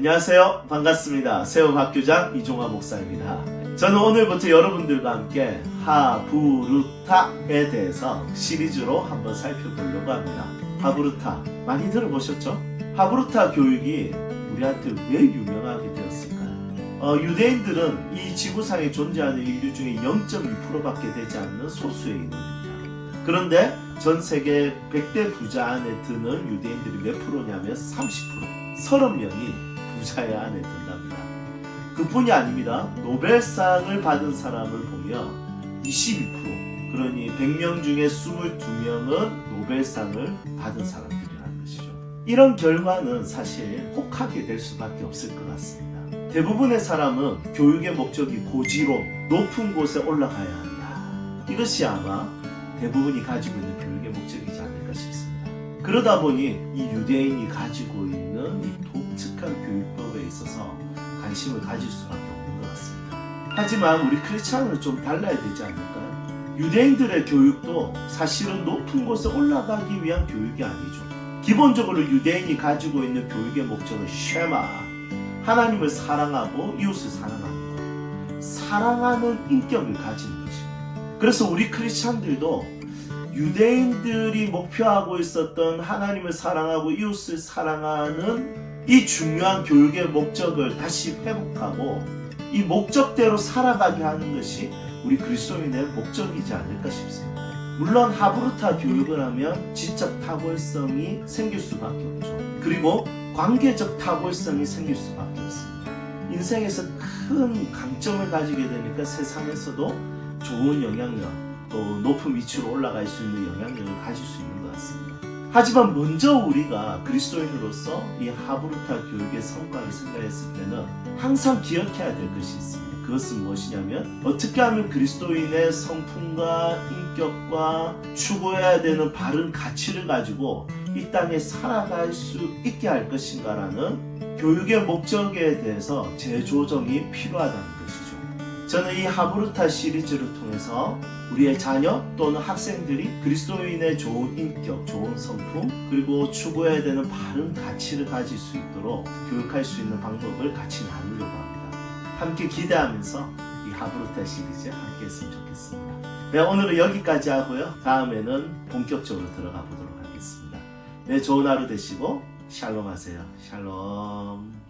안녕하세요. 반갑습니다. 세움학교장 이종화 목사입니다. 저는 오늘부터 여러분들과 함께 하부르타에 대해서 시리즈로 한번 살펴보려고 합니다. 하부르타 많이 들어보셨죠? 하부르타 교육이 우리한테 왜 유명하게 되었을까요? 어, 유대인들은 이 지구상에 존재하는 인류 중에 0.2%밖에 되지 않는 소수의 인원입니다. 그런데 전 세계 100대 부자 안에 드는 유대인들이 몇 프로냐면 30%. 30명이 부자의 안에 든답니다. 그뿐이 아닙니다. 노벨상을 받은 사람을 보면 22% 그러니 100명 중에 22명은 노벨상을 받은 사람들이라는 것이죠. 이런 결과는 사실 혹하게 될 수밖에 없을 것 같습니다. 대부분의 사람은 교육의 목적이 고지로 높은 곳에 올라가야 한다. 이것이 아마 대부분이 가지고 있는 교육의 목적이지 않을까 싶습니다. 그러다 보니 이 유대인이 가지고 있는 이 독특한 교육법에 있어서 관심을 가질 수밖에 없는 것 같습니다. 하지만 우리 크리스찬은 좀 달라야 되지 않을까요? 유대인들의 교육도 사실은 높은 곳에 올라가기 위한 교육이 아니죠. 기본적으로 유대인이 가지고 있는 교육의 목적은 쉐마, 하나님을 사랑하고 이웃을 사랑하는 것, 사랑하는 인격을 가지는 것입니다. 그래서 우리 크리스찬들도 유대인들이 목표하고 있었던 하나님을 사랑하고 이웃을 사랑하는 이 중요한 교육의 목적을 다시 회복하고 이 목적대로 살아가게 하는 것이 우리 그리스도인의 목적이지 않을까 싶습니다. 물론 하브루타 교육을 하면 지적 탁월성이 생길 수밖에 없죠. 그리고 관계적 탁월성이 생길 수밖에 없습니다. 인생에서 큰 강점을 가지게 되니까 세상에서도 좋은 영향력 또 높은 위치로 올라갈 수 있는 영향력을 가질 수 있는 것 같습니다. 하지만 먼저 우리가 그리스도인으로서 이 하브루타 교육의 성과를 생각했을 때는 항상 기억해야 될 것이 있습니다. 그것은 무엇이냐면 어떻게 하면 그리스도인의 성품과 인격과 추구해야 되는 바른 가치를 가지고 이 땅에 살아갈 수 있게 할 것인가라는 교육의 목적에 대해서 재조정이 필요하다는 것이죠. 저는 이 하브루타 시리즈를 통해서 우리의 자녀 또는 학생들이 그리스도인의 좋은 인격, 좋은 성품, 그리고 추구해야 되는 바른 가치를 가질 수 있도록 교육할 수 있는 방법을 같이 나누려고 합니다. 함께 기대하면서 이 하브루타 시리즈 함께 했으면 좋겠습니다. 네, 오늘은 여기까지 하고요. 다음에는 본격적으로 들어가 보도록 하겠습니다. 네, 좋은 하루 되시고 샬롬 하세요. 샬롬.